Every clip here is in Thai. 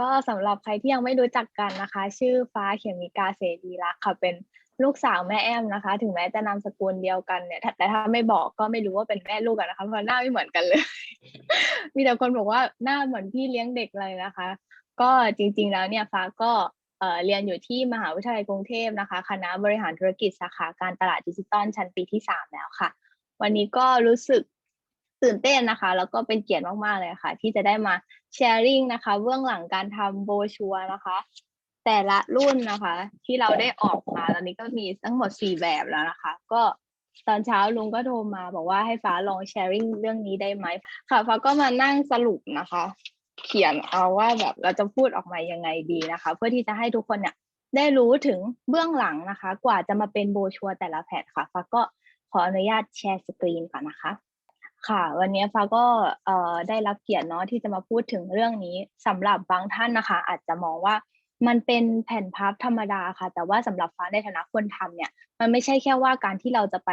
ก็สำหรับใครที่ยังไม่รู้จักกันนะคะ ชื่อฟ้าเขียมิกาเสรีรักค่ะ เป็นลูกสาวแม่แอมนะคะ ถึงแม้จะนามสกุลเดียวกันเนี่ยแต่ถ้าไม่บอกก็ไม่รู้ว่าเป็นแม่ลูกกันนะคะเพราะหน้าไม่เหมือนกันเลย มีแต่คนบอกว่าหน้าเหมือนพี่เลี้ยงเด็กเลยนะคะ ก็จริงๆแล้วเนี่ยฟ้าก็เรียนอยู่ที่มหาวิทยาลัยกรุงเทพนะคะ คณะบริหารธุรกิจสาขาการตลาดดิจิตอลชั้นปีที่สามแล้วค่ะ วันนี้ก็รู้สึก ตื่นเต้นนะคะ แล้วก็เป็นเกียรติมาก ๆ เลยค่ะ ที่จะได้มาแชร์ริ่งนะคะเบื้องหลังการทำโบชัวนะคะ แต่ละรุ่นนะคะ ที่เราได้ออกมาตอนนี้ก็มีทั้งหมดสี่แบบแล้วนะคะ ก็ตอนเช้าลุงก็โทรมา บอกว่าให้ฟ้าลองแชร์ริ่งเรื่องนี้ได้ไหมค่ะฟ้าก็มานั่งสรุปนะคะ เขียนเอาว่าแบบเราจะพูดออกมายังไงดีนะคะ เพื่อที่จะให้ทุกคนเนี่ยได้รู้ถึงเบื้องหลังนะคะ กว่าจะมาเป็นโบชัวแต่ละแผ่นค่ะฟ้าก็ขออนุญาตแชร์สกรีนก่อนนะคะ ค่ะ วันนี้ฟ้าก็เอ่อได้รับเกียรติเนาะที่จะมาพูดถึงเรื่องนี้สำหรับบางท่านนะคะ อาจจะมองว่ามันเป็นแผ่นพับธรรมดาค่ะ แต่ว่าสำหรับฟ้าในฐานะคนทำเนี่ย มันไม่ใช่แค่ว่าการที่เราจะไป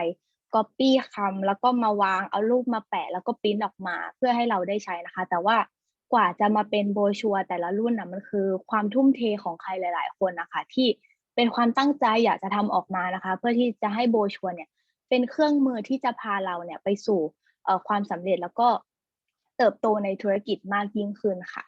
ก๊อปปี้คำแล้วก็มาวางเอารูปมาแปะ แล้วก็ปริ้นออกมาเพื่อให้เราได้ใช้นะคะ แต่ว่ากว่าจะมาเป็นโบชัวแต่ละรุ่นนะมันคือความทุ่มเทของใครหลาย ๆ คนนะคะ ที่เป็นความตั้งใจอยากจะทำออกมานะคะ เพื่อที่จะให้โบชัวเนี่ยเป็นเครื่องมือที่จะพาเราเนี่ยไปสู่ ความสำเร็จแล้วก็เติบโตในธุรกิจมากยิ่งขึ้นค่ะ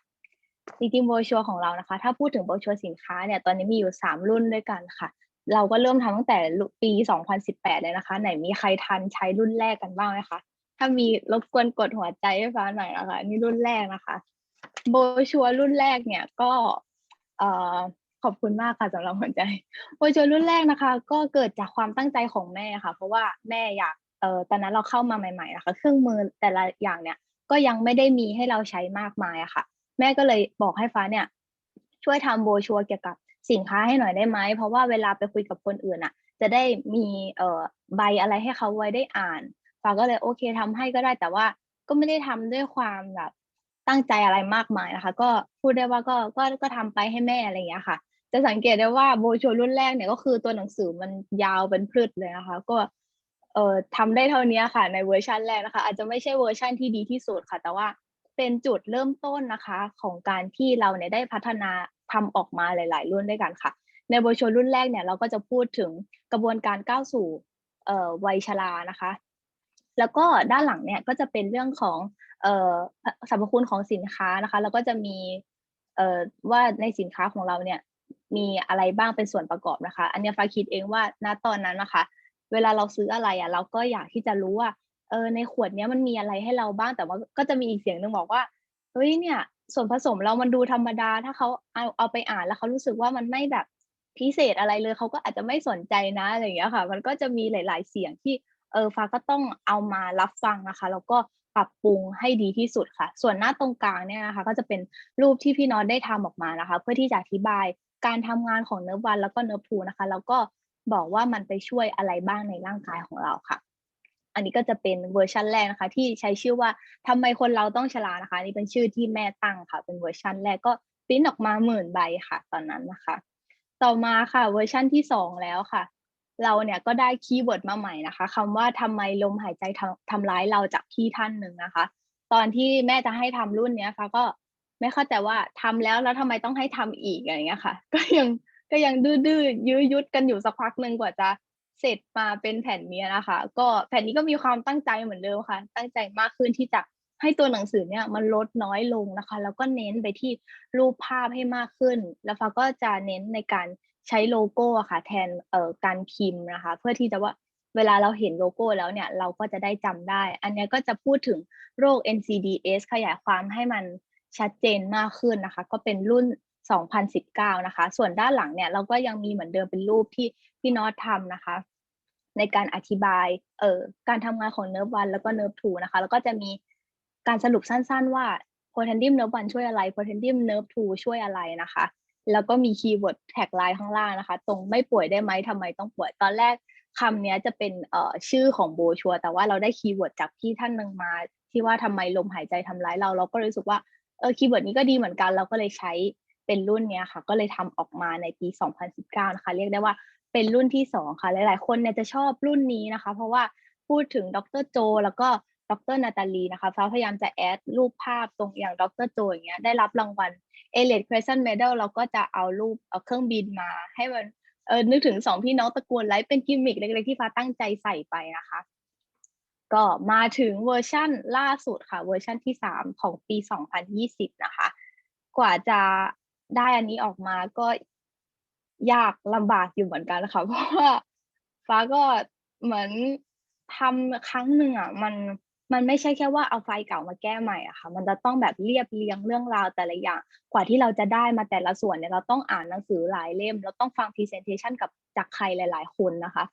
จริงๆโบชัวของเรานะคะ ถ้าพูดถึงโบชัวสินค้าเนี่ยตอนนี้มีอยู่ 3 รุ่นด้วยกันค่ะ เราก็เริ่มทำตั้งแต่ปี 2018 เลยนะคะ ไหนมีใครทันใช้รุ่นแรกกันบ้างไหมคะถ้ามีรบกวนกดหัวใจให้ฟ้าหน่อยนะคะนี่รุ่นแรกนะคะโบชัวรุ่นแรกเนี่ยก็ขอบคุณมากค่ะสำหรับหัวใจโบชัวรุ่นแรกนะคะ ก็เกิดจากความตั้งใจของแม่ค่ะ เพราะว่าแม่อยาก เอ่อตอนนั้นเราเข้ามาใหม่ๆนะคะเครื่องมือแต่ละอย่างเนี่ยก็ยังไม่ได้มีให้เราใช้มากมายอะค่ะ แม่ก็เลยบอกให้ฟ้าเนี่ย ช่วยทำโบชัวเกี่ยวกับสินค้าให้หน่อยได้ไหมเพราะว่าเวลาไปคุยกับคนอื่นอะจะได้มีเอ่อใบอะไรให้เขาไว้ได้อ่านฟ้าก็เลยโอเคทำให้ก็ได้แต่ว่าก็ไม่ได้ทำด้วยความแบบตั้งใจอะไรมากมายนะคะ ก็พูดได้ว่าก็ก็ก็ทำไปให้แม่อะไรอย่างเงี้ยค่ะ จะสังเกตได้ว่าโบชัวรุ่นแรกเนี่ยก็คือตัวหนังสือมันยาวเป็นพืชเลยนะคะ ก็ เอ่อทำได้เท่านี้ค่ะ ในเวอร์ชันแรกนะคะ อาจจะไม่ใช่เวอร์ชันที่ดีที่สุดค่ะ แต่ว่าเป็นจุดเริ่มต้นนะคะ ของการที่เราเนี่ยได้พัฒนาทำออกมาหลาย ๆ รุ่นด้วยกันค่ะ ในเวอร์ชันรุ่นแรกเนี่ยเราก็จะพูดถึงกระบวนการก้าวสู่เอ่อวัยชรานะคะ แล้วก็ด้านหลังเนี่ยก็จะเป็นเรื่องของเอ่อสรรพคุณของสินค้านะคะ แล้วก็จะมีเอ่อว่าในสินค้าของเราเนี่ยมีอะไรบ้างเป็นส่วนประกอบนะคะ อันนี้ฟ้าคิดเองว่าณตอนนั้นนะคะ เวลาเราซื้ออะไรอะ เราก็อยากที่จะรู้ว่า เออในขวดเนี้ยมันมีอะไรให้เราบ้างแต่ว่าก็จะมีอีกเสียงหนึ่งบอกว่าเฮ้ยเนี่ย ส่วนผสมเรามันดูธรรมดา ถ้าเขาเอาเอาไปอ่านแล้วเขารู้สึกว่ามันไม่แบบพิเศษอะไรเลยเขาก็อาจจะไม่สนใจนะอะไรอย่างเงี้ยค่ะ มันก็จะมีหลาย ๆ เสียงที่เออฟ้าก็ต้องเอามารับฟังนะคะ แล้วก็ปรับปรุงให้ดีที่สุดค่ะ ส่วนหน้าตรงกลางเนี่ยนะคะ ก็จะเป็นรูปที่พี่น็อตได้ทำออกมานะคะ เพื่อที่จะอธิบายการทำงานของเนื้อวันแล้วก็เนื้อผูนะคะ แล้วก็ บอกว่ามันไปช่วยอะไรบ้างในร่างกายของเราค่ะ อันนี้ก็จะเป็นเวอร์ชันแรกนะคะ ที่ใช้ชื่อว่าทำไมคนเราต้องฉลาดนะคะนี่เป็นชื่อที่แม่ตั้งค่ะ เป็นเวอร์ชันแรกก็พิมพ์ออกมาหมื่นใบค่ะ ตอนนั้นนะคะ ต่อมาค่ะเวอร์ชันที่สองแล้วค่ะ เราเนี่ยก็ได้คีย์เวิร์ดมาใหม่นะคะคำว่าทำไมลมหายใจทำทำร้ายเราจากพี่ท่านหนึ่งนะคะ ตอนที่แม่จะให้ทำรุ่นเนี้ยฟ้าก็ไม่เข้าใจว่าทำแล้วแล้วทำไมต้องให้ทำอีกอะไรเงี้ยค่ะ ก็ยัง ก็ยังดื้อๆยื้อยุดกันอยู่สักพักหนึ่งกว่าจะเสร็จมาเป็นแผ่นนี้นะคะ ก็แผ่นนี้ก็มีความตั้งใจเหมือนเดิมค่ะ ตั้งใจมากขึ้นที่จะให้ตัวหนังสือเนี่ยมันลดน้อยลงนะคะ แล้วก็เน้นไปที่รูปภาพให้มากขึ้น แล้วฟ้าก็จะเน้นในการใช้โลโก้ค่ะ แทนเอ่อการพิมพ์นะคะ เพื่อที่จะว่าเวลาเราเห็นโลโก้แล้วเนี่ยเราก็จะได้จำได้ อันนี้ก็จะพูดถึงโรค NCDs ขยายความให้มันชัดเจนมากขึ้นนะคะ ก็เป็นรุ่น 2019 นะคะ ส่วนด้านหลังเนี่ยเราก็ยังมีเหมือนเดิมเป็นรูปที่พี่น็อตทำนะคะ ในการอธิบายเอ่อการทำงานของเนิร์ฟวันแล้วก็เนิร์ฟทูนะคะ แล้วก็จะมีการสรุปสั้นๆว่าโพเทนดิมเนิร์ฟวันช่วยอะไรโพเทนดิมเนิร์ฟทูช่วยอะไรนะคะ แล้วก็มีคีย์เวิร์ดแท็กไลน์ข้างล่างนะคะ ตรงไม่ป่วยได้ไหมทำไมต้องป่วยตอนแรกคำนี้จะเป็นเอ่อชื่อของโบชัวแต่ว่าเราได้คีย์เวิร์ดจากพี่ท่านหนึ่งมา ที่ว่าทำไมลมหายใจทำร้ายเราเราก็รู้สึกว่าเออคีย์เวิร์ดนี้ก็ดีเหมือนกันเราก็เลยใช้ เป็นรุ่นเนี้ยค่ะ ก็เลยทำออกมาในปี 2019 นะคะ เรียกได้ว่าเป็นรุ่นที่ 2 ค่ะ หลาย ๆ คนเนี่ยจะชอบรุ่นนี้นะคะ เพราะว่าพูดถึงดรโจ แล้วก็ดรนาตาลีนะคะฟ้าพยายามจะแอดรูปภาพตรงอย่างดรโจอย่างเงี้ยได้รับรางวัลเอเลดครสเซนเมดัลเราก็จะเอารูปเอาเครื่องบินมา ให้มันเออนึกถึงสองพี่น้องตระกูลไลท์เป็นกิมมิคเล็กๆที่ฟ้าตั้งใจใส่ไปนะคะ ก็มาถึงเวอร์ชั่นล่าสุดค่ะ เวอร์ชั่นที่สามของปี 2020 นะคะ กว่าจะ ได้อันนี้ออกมาก็ยากลำบากอยู่เหมือนกันนะคะเพราะว่าฟ้าก็เหมือนทำครั้งหนึ่งอะ มันมันไม่ใช่แค่ว่าเอาไฟล์เก่ามาแก้ใหม่อะค่ะ มันจะต้องแบบเรียบเรียงเรื่องราวแต่ละอย่าง กว่าที่เราจะได้มาแต่ละส่วนเนี่ยเราต้องอ่านหนังสือหลายเล่ม เราต้องฟัง presentation กับจากใครหลาย ๆ คนนะคะ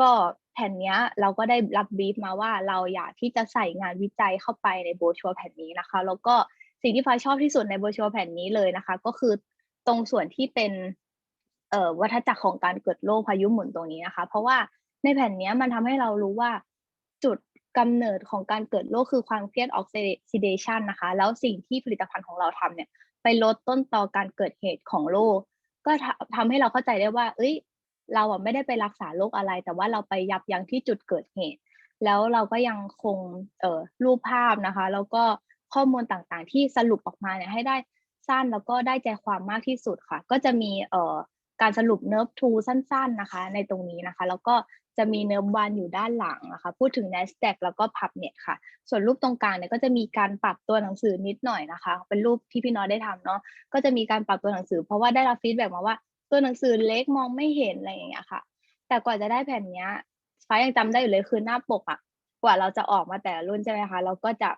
ก็แผ่นนี้เราก็ได้รับบีฟมาว่าเราอยากที่จะใส่งานวิจัยเข้าไปในโบชัวแผ่นนี้นะคะ แล้วก็ สิ่งที่ฟ้าชอบที่สุดในโบชัวแผ่นนี้เลยนะคะ ก็คือตรงส่วนที่เป็นเอ่อวัฏจักรของการเกิดโรคพายุหมุนตรงนี้นะคะ เพราะว่าในแผ่นนี้มันทำให้เรารู้ว่าจุดกำเนิดของการเกิดโรคคือความเครียดออกซิเดชันนะคะ แล้วสิ่งที่ผลิตภัณฑ์ของเราทำเนี่ย ไปลดต้นตอการเกิดเหตุของโรคก็ทำให้เราเข้าใจได้ว่า เอ้ย เราอะไม่ได้ไปรักษาโรคอะไร แต่ว่าเราไปยับยั้งที่จุดเกิดเหตุ แล้วเราก็ยังคงเอ่อรูปภาพนะคะ แล้วก็ ข้อมูลต่างๆ ที่สรุปออกมาเนี่ยให้ได้สั้นแล้วก็ได้ใจความมากที่สุดค่ะ ก็จะมีเอ่อการสรุปเนิร์ฟทูสั้น ๆนะคะ ในตรงนี้นะคะ แล้วก็จะมีเนิร์ฟวันอยู่ด้านหลังนะคะ พูดถึง NASDAQ แล้วก็ PubNet ค่ะ ส่วนรูปตรงกลางเนี่ยก็จะมีการปรับตัวหนังสือนิดหน่อยนะคะ เป็นรูปที่พี่น้อยได้ทำเนาะก็จะมีการปรับตัวหนังสือ เพราะว่าได้รับฟีดแบ็กมาว่าตัวหนังสือเล็กมองไม่เห็นอะไรอย่างเงี้ยค่ะ แต่กว่าจะได้แผ่นเนี้ยฟ้ายังจำได้อยู่เลยคือหน้าปกอะกว่าเราจะออกมาแต่รุ่นใช่ไหมคะ เราก็จะ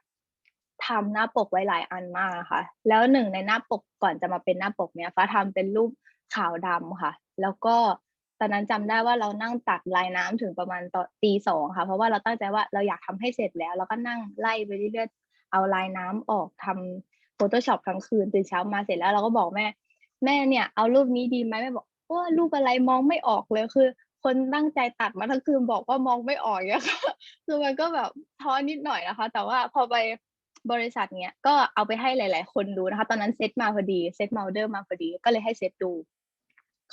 ทำหน้าปกไว้หลายอันมากนะคะแล้วหนึ่งในหน้าปกก่อนจะมาเป็นหน้าปกเนี้ยฟ้าทำเป็นรูปขาวดำค่ะ แล้วก็ตอนนั้นจำได้ว่าเรานั่งตัดลายน้ำถึงประมาณตอนตีสองค่ะ เพราะว่าเราตั้งใจว่าเราอยากทำให้เสร็จแล้วแล้วก็นั่งไล่ไปเรื่อยๆเอาลายน้ำออกทำ Photoshop ทั้งคืนตื่นเช้ามาเสร็จแล้วเราก็บอกแม่ แม่เนี่ยเอารูปนี้ดีไหมแม่บอกว่ารูปอะไรมองไม่ออกเลยคือ คนตั้งใจตัดมาทั้งคืนบอกว่ามองไม่ออกเนี่ยค่ะคือมันก็แบบท้อนิดหน่อยนะคะ แต่ว่าพอไป บริษัทเนี้ยก็เอาไปให้หลาย ๆ คนดูนะคะ ตอนนั้นเซตมาพอดีเซตมาเดอร์มาพอดี ก็เลยให้เซตดู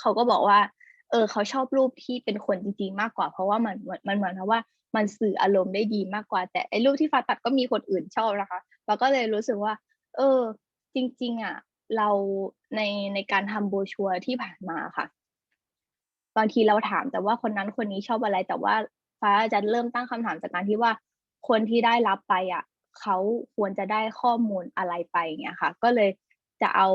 เขาก็บอกว่า เออ เขาชอบรูปที่เป็นคนจริง ๆ มากกว่า เพราะว่ามันมันเหมือนกับว่ามันสื่ออารมณ์ได้ดีมากกว่า แต่ไอ้รูปที่ฟ้าตัดก็มีคนอื่นชอบนะคะเราก็เลยรู้สึกว่า เออ จริง ๆ อะ เราในในการทำโบชัวที่ผ่านมาค่ะ บางทีเราถามแต่ว่าคนนั้นคนนี้ชอบอะไรแต่ว่าฟ้าจะเริ่มตั้งคำถามจากการที่ว่าคนที่ได้รับไปอะ เขาควรจะได้ข้อมูลอะไรไปเงี้ยค่ะ ก็เลยจะเอา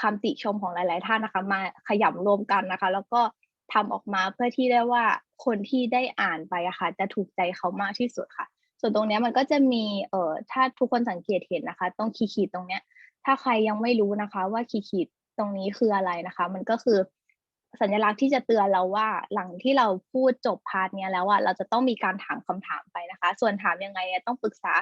คำติชมของหลาย ๆ ท่านนะคะ มาขยำรวมกันนะคะ แล้วก็ทำออกมาเพื่อที่ได้ว่าคนที่ได้อ่านไปอะค่ะ จะถูกใจเขามากที่สุดค่ะ ส่วนตรงนี้มันก็จะมีเอ่อถ้าทุกคนสังเกตเห็นนะคะ ตรงขีดตรงเนี้ย ถ้าใครยังไม่รู้นะคะ ว่าขีดตรงนี้คืออะไรนะคะ มันก็คือ สัญลักษณ์ที่จะเตือนเราว่า หลังที่เราพูดจบพาร์ทนี้แล้วอะเราจะต้องมีการถามคำถามไปนะคะ ส่วนถามยังไงต้องปรึกษา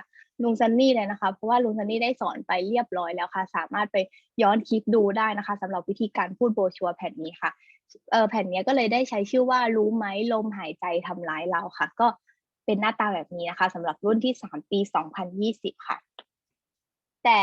ลุงซันนี่เลยนะคะ เพราะว่าลุงซันนี่ได้สอนไปเรียบร้อยแล้วค่ะ สามารถไปย้อนคลิปดูได้นะคะสำหรับวิธีการพูดโบชัวแผ่นนี้ค่ะเออแผ่นนี้ก็เลยได้ใช้ชื่อว่ารู้ไหมลมหายใจทำร้ายเราค่ะ ก็เป็นหน้าตาแบบนี้นะคะสำหรับรุ่นที่สามปีสองพันยี่สิบค่ะ แต่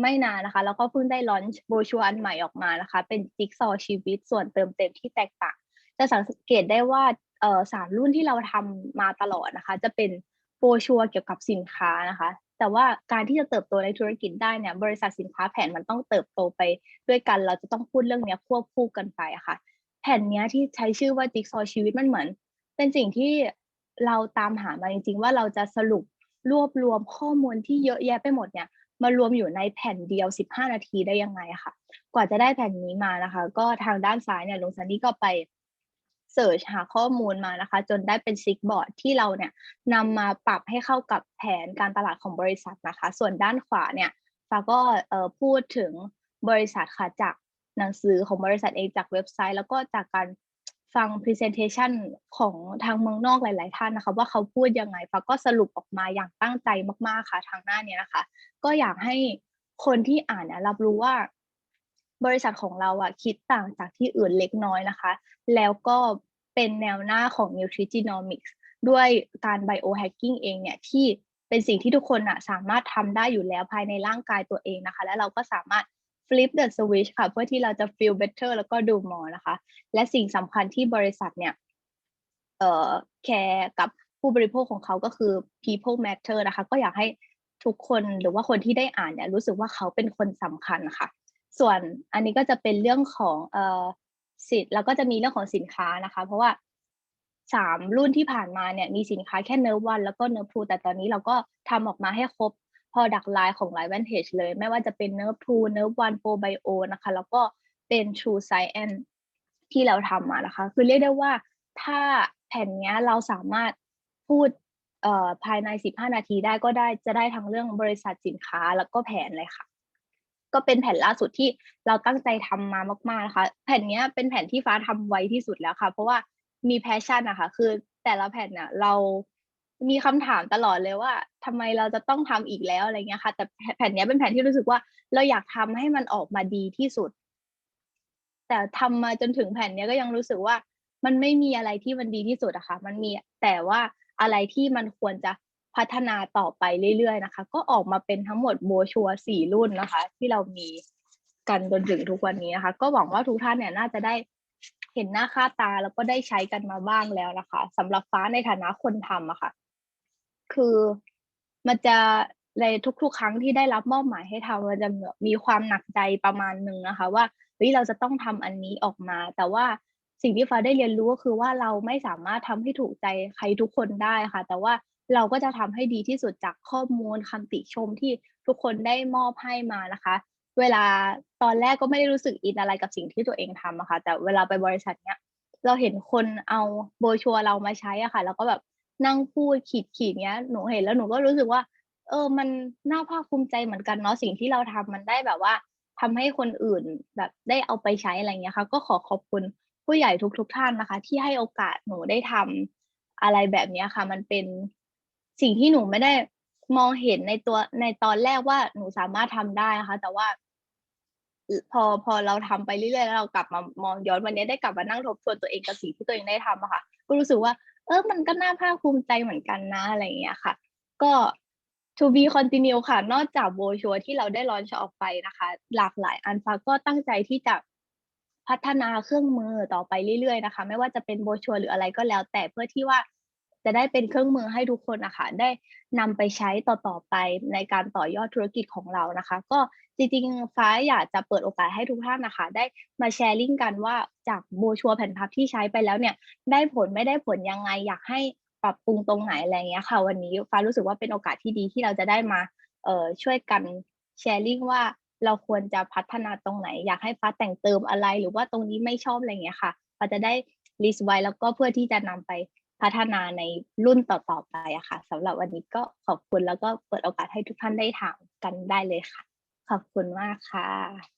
ไม่นานนะคะ แล้วก็เพิ่งได้ลอนช์โบชัวอันใหม่ออกมานะคะ เป็นจิ๊กซอชีวิตส่วนเติมเต็มที่แตกต่างจะสังเกตได้ว่าเออสามรุ่นที่เราทำมาตลอดนะคะ จะเป็นโบชัวเกี่ยวกับสินค้านะคะ แต่ว่าการที่จะเติบโตในธุรกิจได้เนี่ย บริษัทสินค้าแผ่นมันต้องเติบโตไปด้วยกัน เราจะต้องพูดเรื่องนี้ควบคู่กันไปะคะ่ะ แผ่นนี้ที่ใช้ชื่อว่าจิ๊กซอชีวิตมันเหมือน เป็นสิ่งที่เราตามหามาจริงๆ ว่าเราจะสรุปรวบรวมข้อมูลที่เยอะแยะไปหมดเนี่ย มารวมอยู่ในแผ่นเดียว 15 นาทีได้ยังไงค่ะ กว่าจะได้แผ่นนี้มานะคะ ก็ทางด้านซ้ายเนี่ยลุงซันนี่ก็ไปเสิร์ชหาข้อมูลมานะคะ จนได้เป็นซิกบอร์ดที่เราเนี่ยนำมาปรับให้เข้ากับแผนการตลาดของบริษัทนะคะ ส่วนด้านขวาเนี่ยฟ้าก็พูดถึงบริษัทค่ะจากหนังสือของบริษัทเองจากเว็บไซต์ แล้วก็จากการ ฟัง presentation ของทางเมืองนอกหลาย ๆ ท่านนะคะ ว่าเขาพูดยังไงฟ้าก็สรุปออกมาอย่างตั้งใจมาก ๆ ค่ะ ทางหน้านี้นะคะ ก็อยากให้คนที่อ่านเนี่ยรับรู้ว่า บริษัทของเราอะคิดต่างจากที่อื่นเล็กน้อยนะคะ แล้วก็เป็นแนวหน้าของ Nutrigenomics ด้วยการ biohacking เองเนี่ยที่เป็นสิ่งที่ทุกคนอะสามารถทำได้อยู่แล้วภายในร่างกายตัวเองนะคะ และเราก็สามารถ flip the switch ค่ะ เพื่อที่เราจะ feel better แล้วก็ดู more นะคะ และสิ่งสำคัญที่บริษัทเนี่ยเอ่อแคร์กับผู้บริโภคของเขาก็คือ people matter นะคะ ก็อยากให้ทุกคนหรือว่าคนที่ได้อ่านเนี่ยรู้สึกว่าเขาเป็นคนสำคัญค่ะ ส่วนอันนี้ก็จะเป็นเรื่องของเอ่อสิทธิ์แล้วก็จะมีเรื่องของสินค้านะคะ เพราะว่าสามรุ่นที่ผ่านมาเนี่ยมีสินค้าแค่เนื้อวันแล้วก็เนื้อพูแต่ตอนนี้เราก็ทำออกมาให้ครบ product line ของ Live Vantage เลย ไม่ว่าจะเป็นเนื้อพูเนื้อวันโปรไบโอนะคะ แล้วก็เป็น True Science ที่เราทำมานะคะ คือเรียกได้ว่าถ้าแผ่นนี้เราสามารถพูดภายใน 15 นาทีได้ก็ได้จะได้ทั้งเรื่องบริษัทสินค้าแล้วก็แผนเลยค่ะ ก็เป็นแผ่นล่าสุดที่เราตั้งใจทำมามากๆนะคะ แผ่นนี้เป็นแผ่นที่ฟ้าทำไวที่สุดแล้วค่ะ เพราะว่ามีแพชชั่นนะคะ คือแต่ละแผ่นเนี่ยเรา มีคำถามตลอดเลยว่าทำไมเราจะต้องทำอีกแล้วอะไรเงี้ยค่ะ แต่แผ่นนี้เป็นแผ่นที่รู้สึกว่าเราอยากทำให้มันออกมาดีที่สุด แต่ทำมาจนถึงแผ่นนี้ก็ยังรู้สึกว่า มันไม่มีอะไรที่มันดีที่สุดอะค่ะ มันมีแต่ว่าอะไรที่มันควรจะพัฒนาต่อไปเรื่อยๆนะคะ ก็ออกมาเป็นทั้งหมดโบชัวสี่รุ่นนะคะ ที่เรามีกันจนถึงทุกวันนี้นะคะ ก็หวังว่าทุกท่านเนี่ยน่าจะได้เห็นหน้าค่าตาแล้วก็ได้ใช้กันมาบ้างแล้วนะคะสำหรับฟ้าในฐานะคนทำอะค่ะ คือมันจะในทุกๆ ครั้งที่ได้รับมอบหมายให้ทำมันจะมีความหนักใจประมาณหนึ่งนะคะ ว่าเฮ้ยเราจะต้องทำอันนี้ออกมา แต่ว่าสิ่งที่ฟ้าได้เรียนรู้ก็คือว่าเราไม่สามารถทำให้ถูกใจใครทุกคนได้ค่ะ แต่ว่าเราก็จะทำให้ดีที่สุดจากข้อมูลคำติชมที่ทุกคนได้มอบให้มานะคะ เวลาตอนแรกก็ไม่ได้รู้สึกอินอะไรกับสิ่งที่ตัวเองทำอะค่ะแต่เวลาไปบริษัทเนี้ยเราเห็นคนเอาโบชัวเรามาใช้อะค่ะ แล้วก็แบบ นั่งพูดขีดขีดเนี้ยหนูเห็นแล้วหนูก็รู้สึกว่า เออ มันน่าภาคภูมิใจเหมือนกันเนาะสิ่งที่เราทำมันได้แบบว่าทำให้คนอื่นแบบได้เอาไปใช้อะไรเงี้ยค่ะ ก็ขอขอบคุณผู้ใหญ่ทุกๆทท่านนะคะ ที่ให้โอกาสหนูได้ทำอะไรแบบเนี้ยค่ะ มันเป็นสิ่งที่หนูไม่ได้มองเห็นในตัวในตอนแรกว่าหนูสามารถทำได้นะคะ แต่ว่า พอพอเราทำไปเรื่อยๆแล้วเรากลับมามองย้อนวันนี้ได้กลับมานั่งทบทวนตัวเองกับสิ่งที่ตัวเองได้ทำอะค่ะ ก็รู้สึกว่า เออมันก็น่าภาคภูมิใจเหมือนกันนะอะไรอย่างเงี้ยค่ะ ก็ to be continue ค่ะ นอกจากโบชัวที่เราได้ลอนช์ออกไปนะคะ หลากหลายอันฟ้าก็ตั้งใจที่จะพัฒนาเครื่องมือต่อไปเรื่อยๆนะคะ ไม่ว่าจะเป็นโบชัวหรืออะไรก็แล้ว แต่เพื่อที่ว่าจะได้เป็นเครื่องมือให้ทุกคนนะคะได้นำไปใช้ต่อๆไปในการต่อยอดธุรกิจของเรานะคะ ก็ จริงๆฟ้าอยากจะเปิดโอกาสให้ทุกท่านนะคะ ได้มาแชร์ลิงก์กันว่าจากโบชัวแผ่นพับที่ใช้ไปแล้วเนี่ย ได้ผลไม่ได้ผลยังไงอยากให้ปรับปรุงตรงไหนอะไรเงี้ยค่ะ วันนี้ฟ้ารู้สึกว่าเป็นโอกาสที่ดีที่เราจะได้มาเอ่อช่วยกันแชร์ลิงก์ว่าเราควรจะพัฒนาตรงไหน อยากให้ฟ้าแต่งเติมอะไรหรือว่าตรงนี้ไม่ชอบอะไรเงี้ยค่ะฟ้าจะได้ลิสต์ไว้แล้วก็เพื่อที่จะนำไปพัฒนาในรุ่นต่อๆไปอะค่ะสำหรับวันนี้ก็ขอบคุณแล้วก็เปิดโอกาสให้ทุกท่านได้ถามกันได้เลยค่ะ ขอบคุณมากค่ะ